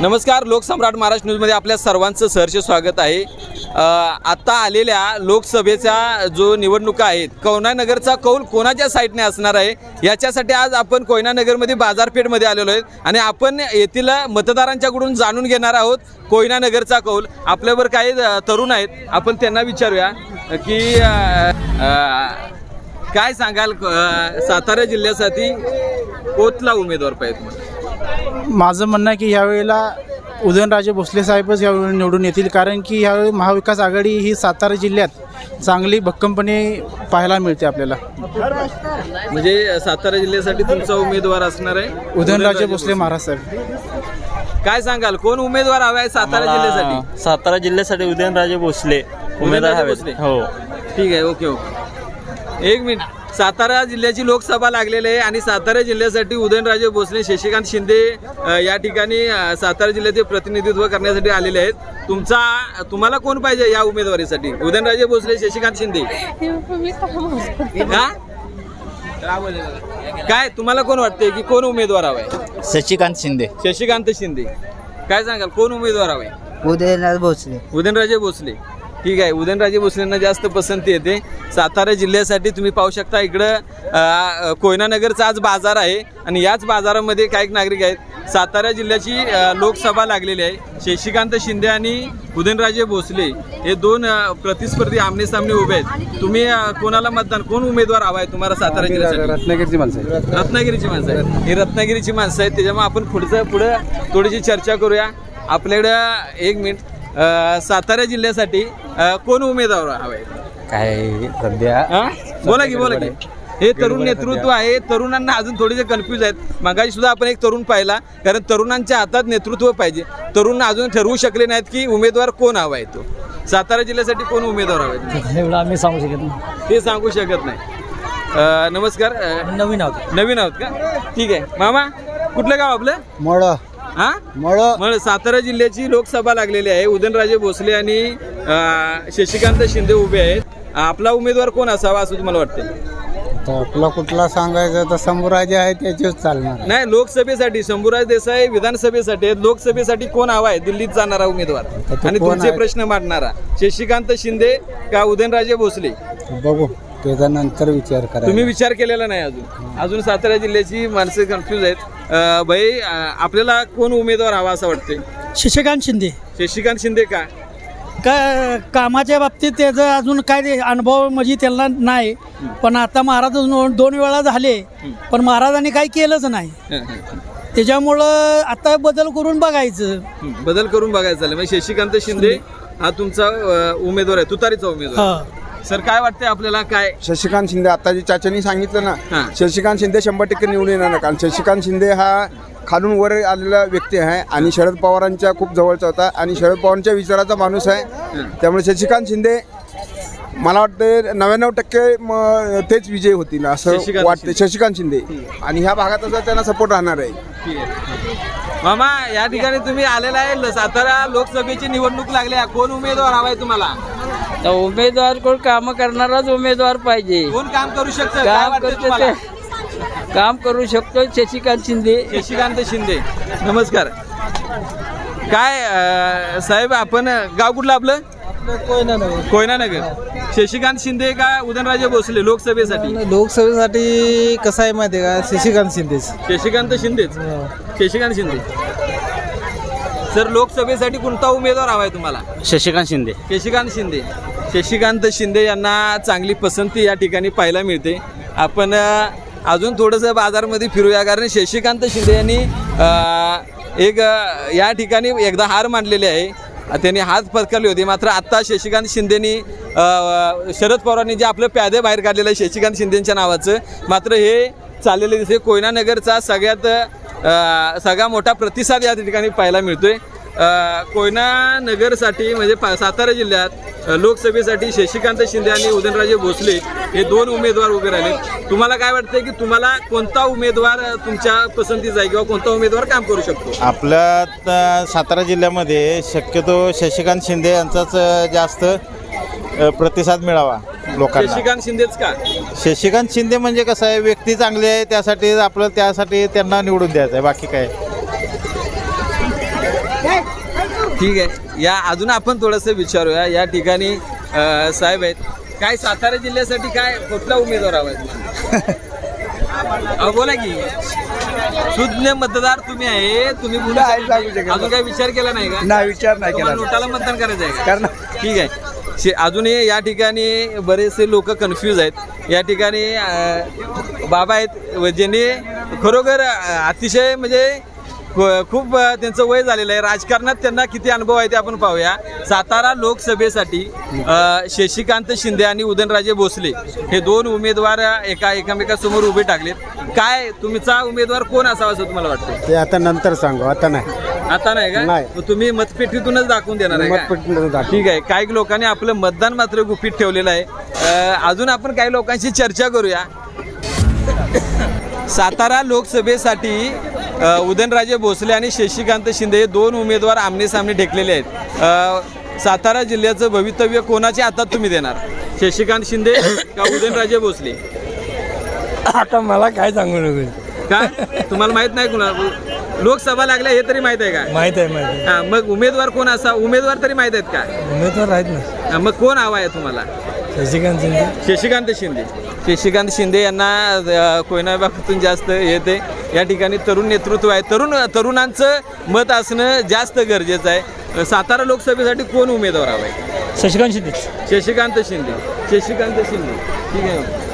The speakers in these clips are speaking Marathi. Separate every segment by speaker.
Speaker 1: नमस्कार लोकसम्राट महाराष्ट्र न्यूजमध्ये आपल्या सर्वांचं सहर्ष स्वागत आहे. आत्ता आता आलेल्या लोकसभेचा जो निवडणुका आहेत कोयनानगरचा कौल कोणाच्या साईडने असणार आहे? याच्यासाठी आज आपण कोयनानगरमध्ये बाजारपेठमध्ये आलेलो आहेत आणि आपण येथील मतदारांच्याकडून जाणून घेणार आहोत कोयनानगरचा कौल. आपल्यावर काही तरुण आहेत. आपण त्यांना विचारूया की काय सांगाल सातारा जिल्ह्यासाठी कोतला उमेदवार पाहिजे तुम्हाला
Speaker 2: माझं म्हणणं आहे की यावेळेला उदयनराजे भोसले साहेबच यावेळी निवडून येतील. कारण की यावेळी महाविकास आघाडी ही सातारा जिल्ह्यात चांगली भक्कमपणे पाहायला मिळते आपल्याला.
Speaker 1: म्हणजे सातारा जिल्ह्यासाठी तुमचा उमेदवार असणार आहे?
Speaker 2: उदयनराजे भोसले महाराज साहेब.
Speaker 1: काय सांगाल? कोण उमेदवार हवा आहे सातारा जिल्ह्यासाठी?
Speaker 3: सातारा जिल्ह्यासाठी उदयनराजे भोसले उमेदवार
Speaker 1: भोसले?
Speaker 3: हो.
Speaker 1: ठीक आहे ओके ओके. एक मिनिट. सातारा जिल्ह्याची लोकसभा लागलेली आहे आणि सातारा जिल्ह्यासाठी उदयनराजे भोसले शशिकांत शिंदे या ठिकाणी सातारा जिल्ह्याचे प्रतिनिधित्व करण्यासाठी आलेले आहेत. तुमचा तुम्हाला कोण पाहिजे या उमेदवारीसाठी? उदयनराजे भोसले शशिकांत शिंदे. का काय तुम्हाला कोण वाटतंय की कोण उमेदवार हवाय?
Speaker 4: शशिकांत शिंदे.
Speaker 1: शशिकांत शिंदे. काय सांगाल कोण उमेदवार हवाय?
Speaker 4: उदयनाथ भोसले.
Speaker 1: उदयनराजे भोसले. ठीक आहे. उदयनराजे भोसलेंना जास्त पसंती येते. सातारा जिल्ह्यासाठी तुम्ही पाहू शकता इकडं अ, कोयना नगरचा आज बाजार आहे आणि याच बाजारामध्ये काही नागरिक आहेत. सातारा जिल्ह्याची लोकसभा लागलेली आहे. शशिकांत शिंदे आणि उदयनराजे भोसले हे दोन प्रतिस्पर्धी आमने सामने उभे आहेत. तुम्ही कोणाला मतदान कोण उमेदवार हवा आहे तुम्हाला सातारा जिल्ह्यासाठी?
Speaker 2: रत्नागिरीची माणसं
Speaker 1: रत्नागिरीची माणसं आहेत. ही रत्नागिरीची माणसं आहेत. त्याच्यामुळे आपण पुढचं पुढं थोडीशी चर्चा करूया. आपल्याकडं एक मिनिट. अं, सातारा जिल्ह्यासाठी अं, कोण उमेदवार हवे?
Speaker 4: काय सध्या?
Speaker 1: बोला की बोला की. हे तरुण नेतृत्व आहे. तरुणांना अजून थोडेसे कन्फ्यूज आहेत. मागाशी सुद्धा आपण एक तरुण पाहिला. कारण तरुणांच्या हातात नेतृत्व पाहिजे. तरुण अजून ठरवू शकले नाहीत की उमेदवार कोण हवा आहे तो. सातारा जिल्ह्यासाठी कोण उमेदवार हवा आहे?
Speaker 4: एवढं आम्ही सांगू शकत नाही.
Speaker 1: ते सांगू शकत नाही. अं, नमस्कार. अं,
Speaker 4: नवीन आहोत.
Speaker 1: नवीन आहोत का? ठीक आहे. मामा कुठलं गाव आपलं?
Speaker 2: मळ
Speaker 1: हा?
Speaker 2: मळ.
Speaker 1: मग सातारा जिल्ह्याची लोकसभा लागलेली आहे. उदयनराजे भोसले आणि अं, शशिकांत शिंदे उभे आहेत. आपला उमेदवार कोण असावा असं तुम्हाला वाटतं
Speaker 2: आपला कुठला सांगायचं तर संभुराजे आहे त्याचेच चालणार
Speaker 1: नाही लोकसभेसाठी शंभूराज देसाई विधानसभेसाठी आहेत. लोकसभेसाठी कोण हवा आहे? दिल्लीत जाणारा उमेदवार.
Speaker 2: तो
Speaker 1: आणि
Speaker 2: कोण
Speaker 1: तुमचे
Speaker 2: आहे?
Speaker 1: प्रश्न मांडणारा. शशिकांत शिंदे का उदयनराजे भोसले?
Speaker 2: बघू. त्याचा नंतर विचार करा
Speaker 1: तुम्ही विचार केलेला नाही अजून. अजून सातारा जिल्ह्याची माणसं कन्फ्यूज आहेत. अं, भाई आपल्याला कोण उमेदवार हवा असं वाटतंय?
Speaker 5: शशिकांत शिंदे.
Speaker 1: शशिकांत शिंदे का?
Speaker 5: का कामाच्या बाबतीत त्याचं अजून काय ते अनुभव म्हणजे त्यांना नाही. पण आता महाराज दोन दोन वेळा झाले. पण महाराजांनी काही केलंच नाही.
Speaker 1: हं, हं.
Speaker 5: त्याच्यामुळं आता बदल करून बघायचं.
Speaker 1: बदल करून बघायचं झालं म्हणजे शशिकांत शिंदे. हा तुमचा अं, उमेदवार आहे. तुतारीचा उमेदवार.
Speaker 5: हा.
Speaker 1: सर काय वाटतंय आपल्याला? काय?
Speaker 6: शशिकांत शिंदे आता जे चाचांनी सांगितलं
Speaker 1: हां.
Speaker 6: ना शशिकांत शिंदे शंभर टक्के निवडून येणार नाही कारण शशिकांत शिंदे हा खालून वर आलेला व्यक्ती आहे आणि शरद पवारांच्या खूप जवळचा होता आणि शरद पवारांच्या विचाराचा माणूस आहे. त्यामुळे शशिकांत शिंदे मला वाटतं नव्याण्णव टक्के म- तेच विजय होतील असं
Speaker 1: शशिकांत
Speaker 6: वाटतं शशिकांत शिंदे. आणि ह्या भागात असं त्यांना सपोर्ट राहणार आहे.
Speaker 1: ठीक आहे. मामा या ठिकाणी तुम्ही आलेला आहे. ल- सातारा लोकसभेची निवडणूक लागली आहे. कोण उमेदवार हवाय तुम्हाला?
Speaker 7: तर उमेदवार कोण काम करणाराच उमेदवार पाहिजे.
Speaker 1: कोण काम करू शकतं काय
Speaker 7: काम करते
Speaker 1: तुम्हाला?
Speaker 7: काम करू शकतो शशिकांत शिंदे.
Speaker 1: शशिकांत शिंदे. नमस्कार. काय अं, साहेब आपण गाव कुठलं आपलं? कोयना नगर शशिकांत शिंदे का उदयनराजे भोसले लोकसभेसाठी?
Speaker 2: लोकसभेसाठी कसं आहे माहिती आहे का? शशिकांत शिंदेच.
Speaker 1: शशिकांत शिंदेच? शशिकांत शिंदे. सर लोकसभेसाठी कोणता उमेदवार हवाय तुम्हाला?
Speaker 3: शशिकांत शिंदे.
Speaker 1: शशिकांत शिंदे. शशिकांत शिंदे यांना चांगली पसंती या ठिकाणी पाहायला मिळते. आपण अजून थोडंसं बाजारमध्ये फिरूया कारण शशिकांत शिंदे यांनी एक या ठिकाणी एकदा हार मांडलेली आहे. त्यांनी हात पत्करली होती. मात्र आत्ता शशिकांत शिंदेनी शरद पवारांनी जे आपलं प्यादे बाहेर काढलेलं आहे शशिकांत शिंदेंच्या नावाचं मात्र हे चाललेलं दिसते कोयनानगरचा सगळ्यात सगळा मोठा प्रतिसाद या ठिकाणी पाहायला मिळतोय. कोयना नगरसाठी म्हणजे पा- सातारा जिल्ह्यात लोकसभेसाठी शशिकांत शिंदे आणि उदयनराजे भोसले हे दोन उमेदवार उभे राहिले. तुम्हाला काय वाटतंय की तुम्हाला कोणता उमेदवार तुमच्या पसंतीचा आहे किंवा कोणता उमेदवार काम करू शकतो?
Speaker 8: आपल्या सातारा जिल्ह्यामध्ये शक्यतो शशिकांत शिंदे यांचाच जास्त प्रतिसाद मिळावा लोकांना.
Speaker 1: शशिकांत शिंदेच का?
Speaker 8: शशिकांत शिंदे म्हणजे कसं आहे व्यक्ती चांगली आहे त्यासाठी आपलं त्यासाठी त्यांना निवडून द्यायचं आहे बाकी काय.
Speaker 1: ठीक आहे. या अजून आपण थोडंसं विचारूया. या ठिकाणी साहेब आहेत. काय सातारा जिल्ह्यासाठी काय कुठला उमेदवार हवा आहे बोला की. सुज्ञ मतदार तुम्ही आहे. तुम्ही बोलू. अजून काही विचार केला नाही का?
Speaker 6: नाही विचार नाही
Speaker 1: तुम्हाला नोटाला मतदान करायचं आहे?
Speaker 6: कारण
Speaker 1: ठीक आहे. अजूनही या ठिकाणी बरेचसे लोक कन्फ्यूज आहेत. या ठिकाणी बाबा आहेत व ज्यांनी खरोखर अतिशय म्हणजे खूप त्यांचं वय झालेलं आहे. राजकारणात त्यांना किती अनुभव आहे ते आपण पाहूया. सातारा लोकसभेसाठी शशिकांत शिंदे आणि उदयनराजे भोसले हे दोन उमेदवार एका एकामेकासमोर उभे टाकलेत. काय तुमचा उमेदवार कोण असावा असं तुम्हाला वाटतं?
Speaker 6: ते आता नंतर सांगू. आता नाही.
Speaker 1: आता नाही का?
Speaker 6: नाही.
Speaker 1: मग तुम्ही मतपेटीतूनच दाखवून देणार आहे का?
Speaker 6: मतपेटीतूनच दाखवू.
Speaker 1: ठीक आहे. काही लोकांनी आपलं मतदान मात्र गुपित ठेवलेलं आहे. अं, अजून आपण काही लोकांशी चर्चा करूया. सातारा लोकसभेसाठी उदयनराजे भोसले आणि शशिकांत शिंदे हे दोन उमेदवार आमने सामने ठेकलेले आहेत सातारा जिल्ह्याचं भवितव्य कोणाच्या हातात तुम्ही देणार? शशिकांत शिंदे का उदयनराजे भोसले?
Speaker 9: आता मला काय सांगू नको.
Speaker 1: का? तुम्हाला माहीत नाही कुणा लोकसभा लागल्या हे तरी माहीत आहे का?
Speaker 9: माहीत आहे माहीत आहे.
Speaker 1: मग उमेदवार कोण असा? उमेदवार तरी माहीत आहेत का?
Speaker 9: उमेदवार आहेत ना.
Speaker 1: मग कोण हवा आहे तुम्हाला?
Speaker 9: शशिकांत शिंदे.
Speaker 1: शशिकांत शिंदे. शशिकांत शिंदे यांना अ, कोयना विभागातून जास्त येते या ठिकाणी तरुण नेतृत्व आहे. तरुण तरुणांचं मत असणं जास्त गरजेचं आहे. अ, सातारा लोकसभेसाठी कोण उमेदवार हवा आहे
Speaker 9: शशिकांत शिंदे
Speaker 1: शशिकांत शिंदे. शशिकांत शिंदे. ठीक आहे.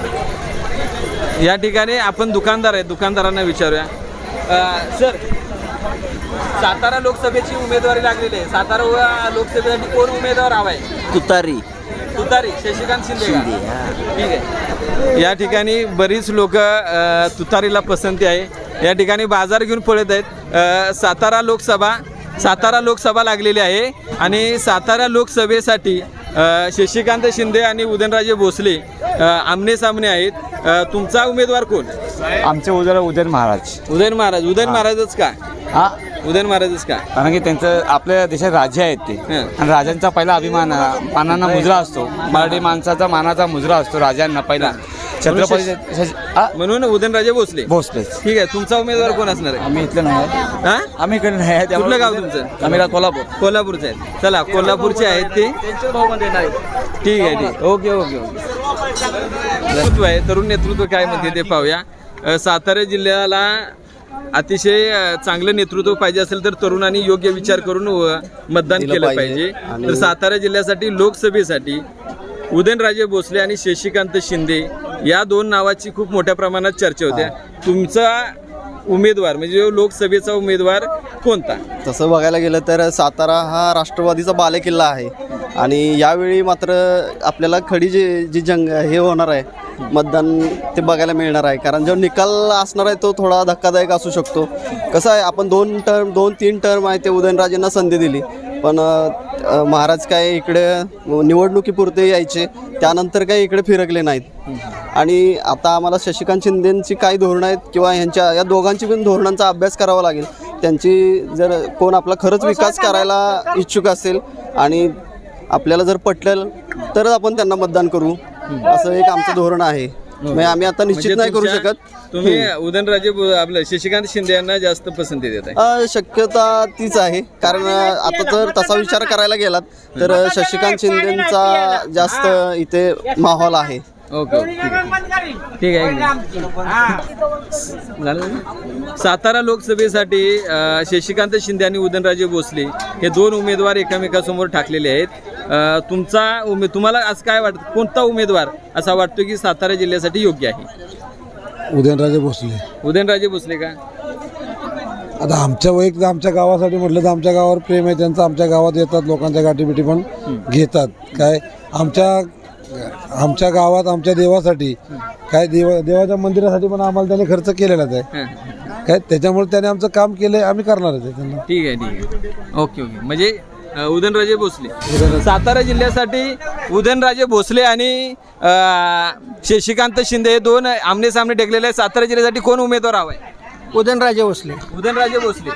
Speaker 1: या ठिकाणी आपण दुकानदार आहे दुकानदारांना विचारूया. अ, सर सातारा लोकसभेची उमेदवारी लागलेली आहे. सातारा व- लोकसभेसाठी कोण उमेदवार हवा आहे
Speaker 3: तुतारी.
Speaker 1: तुतारी शशिकांत शिंदे का? ठीक आहे. या ठिकाणी बरीच लोक तुतारीला पसंती आहे. या ठिकाणी बाजार घेऊन पळत आहेत. अ, सातारा लोकसभा सातारा लोकसभा लागलेली आहे. आणि सातारा लोकसभेसाठी अ, शशिकांत शिंदे आणि उदयनराजे भोसले अ, आमने सामने आहेत. अ, तुमचा उमेदवार कोण?
Speaker 4: आमचे उदय उदयन महाराज.
Speaker 1: उदयन महाराज. उदयन महाराजच का?
Speaker 4: हा.
Speaker 1: उदयन महाराजच का?
Speaker 4: कारण की त्यांचं आपल्या देशात राज्य आहेत ते.
Speaker 1: हं.
Speaker 4: आणि राजांचा पहिला अभिमान मानांना मुजरा असतो. मराठी माणसाचा मानाचा मुजरा असतो राजांना पहिला. छत्रपती?
Speaker 1: म्हणून उदयनराजे भोसले.
Speaker 4: भोसलेच
Speaker 1: ठीक आहे तुमचा उमेदवार कोण असणार आहे?
Speaker 4: आम्ही इथलं नाही. आहे.
Speaker 1: हा?
Speaker 4: आम्ही इकडे नाही आहे.
Speaker 1: कुठलं गाव तुमचं?
Speaker 4: आम्ही कोल्हापूर.
Speaker 1: कोल्हापूरचे आहेत चला कोल्हापूरचे आहेत ते. ठीक आहे ठीक. Okay okay okay. नेतृत्व आहे तरुण नेतृत्व काय म्हणते ते पाहूया. अ, सातारा जिल्ह्याला अतिशय चांगलं नेतृत्व पाहिजे असेल तर तरुणांनी योग्य विचार करून मतदान केलं पाहिजे. तर सातारा जिल्ह्यासाठी लोकसभेसाठी उदयनराजे भोसले आणि शशिकांत शिंदे या दोन नावाची खूप मोठ्या प्रमाणात चर्चा होत्या. तुमचा उमेदवार म्हणजे लोकसभेचा उमेदवार कोणता?
Speaker 10: तसं बघायला गेलं तर सातारा हा राष्ट्रवादीचा बालेकिल्ला आहे. आणि यावेळी मात्र आपल्याला खडी जी जी जंग हे होणार आहे मतदान ते बघायला मिळणार आहे. कारण जो निकाल असणार आहे तो थोडा धक्कादायक असू शकतो. कसं आहे आपण दोन टर्म दोन तीन टर्म आहे ते उदयनराजेंना संधी दिली. पण महाराज काय इकडे निवडणुकीपुरते यायचे त्यानंतर काही इकडे फिरकले नाहीत. आणि आता आम्हाला शशिकांत शिंदेंची काय धोरणं आहेत किंवा ह्यांच्या या दोघांची पण धोरणांचा अभ्यास करावा लागेल. त्यांची जर कोण आपला खरंच विकास करायला इच्छुक असेल आणि आपल्याला जर पटलं तरच आपण त्यांना मतदान करू. असं एक आमचं धोरण आहे. म्हणजे आम्ही आता निश्चित
Speaker 1: म्हणजे
Speaker 10: नाही करू
Speaker 1: तुमच्या-
Speaker 10: शकत.
Speaker 1: तुम्ही उदयनराजे आपलं शशिकांत शिंदे यांना जास्त पसंती देत आहे.
Speaker 10: अ, शक्यता तीच आहे. कारण अ, आता जर तसा विचार करायला गेलात तर अ, शशिकांत शिंदेचा जास्त इथे माहोल आहे.
Speaker 1: ओके ओके, ठीक आहे. ठीक आहे झालं ना? सातारा लोकसभेसाठी अ, शशिकांत शिंदे आणि उदयनराजे भोसले हे दोन उमेदवार एकामेकासमोर ठाकलेले आहेत. तुमचा उमे तुम्हाला असं काय वाटतं? कोणता उमेदवार असा वाटतो की सातारा जिल्ह्यासाठी योग्य आहे?
Speaker 11: उदयनराजे भोसले.
Speaker 1: उदयनराजे भोसले का?
Speaker 11: आता आमच्या वैयक्तिक आमच्या गावासाठी म्हटलं तर आमच्या गावावर प्रेम आहे. त्यांचं आमच्या गावात येतात लोकांच्या गाठीबिटी पण घेतात. काय आमच्या आमच्या गावात आमच्या देवासाठी काय देवा देवाच्या मंदिरासाठी पण आम्हाला त्याने खर्च केलेलाच आहे. काय त्याच्यामुळे त्याने आमचं काम केलंय आम्ही करणारच आहे त्यांना.
Speaker 1: ठीक आहे ठीक आहे. Okay okay. म्हणजे उदयनराजे भोसले. सातारा जिल्ह्यासाठी उदयनराजे भोसले आणि शशिकांत शिंदे हे दोन आमने सामने टेकलेले आहेत. सातारा जिल्ह्यासाठी कोण उमेदवार हवाय?
Speaker 5: उदयनराजे भोसले.
Speaker 1: उदयनराजे भोसले.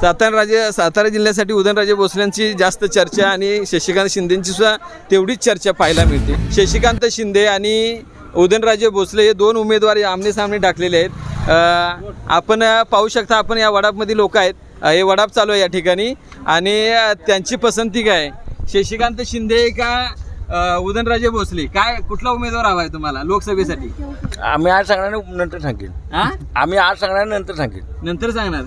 Speaker 1: सातारा राजे सातारा जिल्ह्यासाठी उदयनराजे भोसल्यांची जास्त चर्चा आणि शशिकांत शिंदेची सुद्धा तेवढीच चर्चा पाहायला मिळते. शशिकांत शिंदे आणि उदयनराजे भोसले हे दोन उमेदवार आमने सामने टाकलेले आहेत. आपण पाहू शकता आपण या वडापमध्ये लोक आहेत. हे वडाप चालू आहे या ठिकाणी. आणि त्यांची पसंती काय शशिकांत शिंदे का अ, उदयनराजे भोसले? काय कुठला उमेदवार हवा आहे तुम्हाला लोकसभेसाठी?
Speaker 9: आम्ही आज सांगणार नंतर सांगेल
Speaker 1: हा
Speaker 9: आम्ही आज सांगणार नंतर सांगेल
Speaker 1: नंतर सांगणार?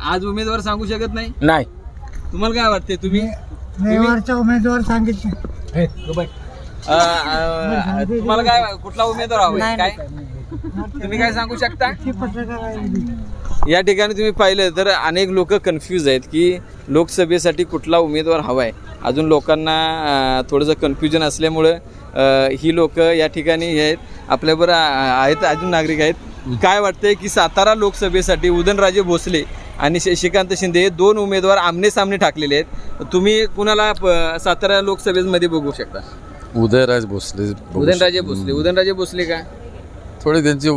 Speaker 1: आज उमेदवार सांगू शकत नाही?
Speaker 9: नाही.
Speaker 1: तुम्हाला काय वाटते तुम्ही? तुम्ही-
Speaker 5: उमेदवार सांगितले
Speaker 1: अ, अ, तुम्हाला काय कुठला उमेदवार हवा आहे? काय? तुम्ही काय सांगू शकता? या ठिकाणी तुम्ही पाहिलं तर अनेक लोक कन्फ्यूज आहेत की लोकसभेसाठी कुठला उमेदवार हवा आहे अजून लोकांना थोडंसं कन्फ्युजन असल्यामुळं ही लोक या ठिकाणी हे आहेत. आपल्याबरोबर आहेत अजून नागरिक आहेत. काय वाटतंय की सातारा लोकसभेसाठी उदयनराजे भोसले आणि शशिकांत शिंदे हे दोन उमेदवार आमने सामने ठाकलेले आहेत. तुम्ही कुणाला सातारा लोकसभेमध्ये बघू शकता?
Speaker 11: उदयराज भोसले
Speaker 1: उदयनराजे भोसले. उदयनराजे भोसले का?
Speaker 11: थोडी त्यांची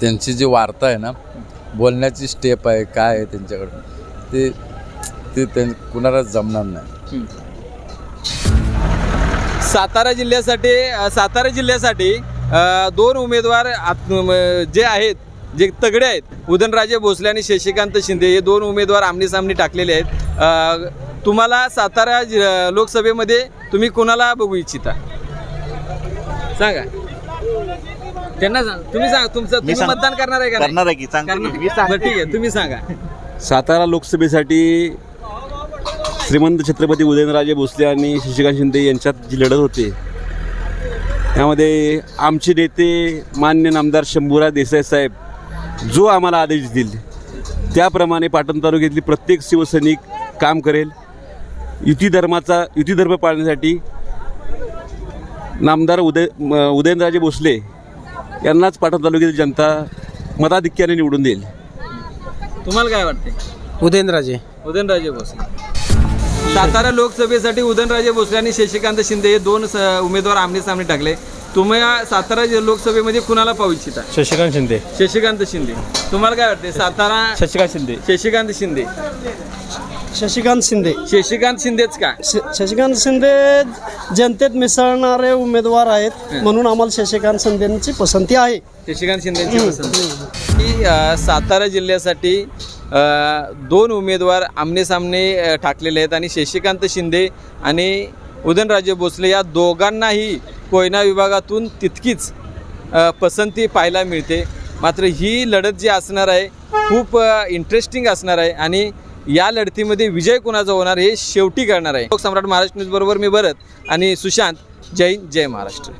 Speaker 11: त्यांची जी वार्ता आहे ना बोलण्याची स्टेप आहे काय आहे त्यांच्याकडं ते ते त्यां कुणालाच जमणार नाही.
Speaker 1: सातारा जिल्ह्यासाठी सातारा जिल्ह्यासाठी अ, दोन उमेदवार आत- म, जे आहेत जे तगडे आहेत उदयनराजे भोसले आणि शशिकांत शिंदे हे दोन उमेदवार आमने सामने टाकलेले आहेत. अ, तुम्हाला सातारा जि- लोकसभेमध्ये तुम्ही कोणाला बघू इच्छिता? सांगा. त्यांना सांग तुम्ही सांगा तुमचं तुम्ही
Speaker 3: सांग-
Speaker 1: मतदान करणार आहे का नाही?
Speaker 3: करणार आहे की सांगतो की.
Speaker 1: करणार- बरं, ठीक आहे तुम्ही सांगा
Speaker 12: सातारा लोकसभेसाठी श्रीमंत छत्रपती उदयनराजे भोसले आणि शशिकांत शिंदे यांच्यात जी लढत होते त्यामध्ये आमचे नेते मान्य नामदार शंभूराज देसाई साहेब जो आम्हाला आदेश देईल त्याप्रमाणे पाटण तालुक्यातली प्रत्येक शिवसैनिक काम करेल युती धर्माचा युती धर्म पाळण्यासाठी नामदार उदय म- उदयनराजे भोसले यांनाच पाटण तालुक्यातील जनता मताधिक्याने निवडून देईल.
Speaker 1: तुम्हाला काय वाटते
Speaker 2: उदयनराजे.
Speaker 1: उदयनराजे भोसले. सातारा लोकसभेसाठी उदयनराजे भोसले आणि शशिकांत शिंदे हे दोन स- उमेदवार आमने सामने टाकले. तुम्ही या सातारा जि- लोकसभेमध्ये कुणाला पाहू इच्छिता?
Speaker 3: शशिकांत शिंदे.
Speaker 1: शशिकांत शिंदे. तुम्हाला काय वाटते सातारा
Speaker 3: शशिकांत शिंदे.
Speaker 1: शशिकांत शिंदे.
Speaker 5: शशिकांत शिंदे.
Speaker 1: शशिकांत शिंदेच का?
Speaker 5: शशिकांत शिंदे जनतेत मिसळणारे उमेदवार आहेत म्हणून आम्हाला शशिकांत शिंदेची पसंती आहे.
Speaker 1: शशिकांत शिंदेची पसंती. की अ, सातारा जिल्ह्यासाठी अ, दोन उमेदवार आमने सामने अ, ठाकलेले आहेत आणि शशिकांत शिंदे आणि उदयनराजे भोसले या दोघांनाही कोयना विभागातून तितकीच पसंती पाहायला मिळते. मात्र ही लढत जी असणार आहे खूप इंटरेस्टिंग असणार आहे आणि या लढतीमध्ये विजय कोणाचा होणार हे शेवटी करणार आहे. लोकसम्राट महाराष्ट्र न्यूजबरोबर मी भरत आणि सुशांत. जय हिंद, जय महाराष्ट्र.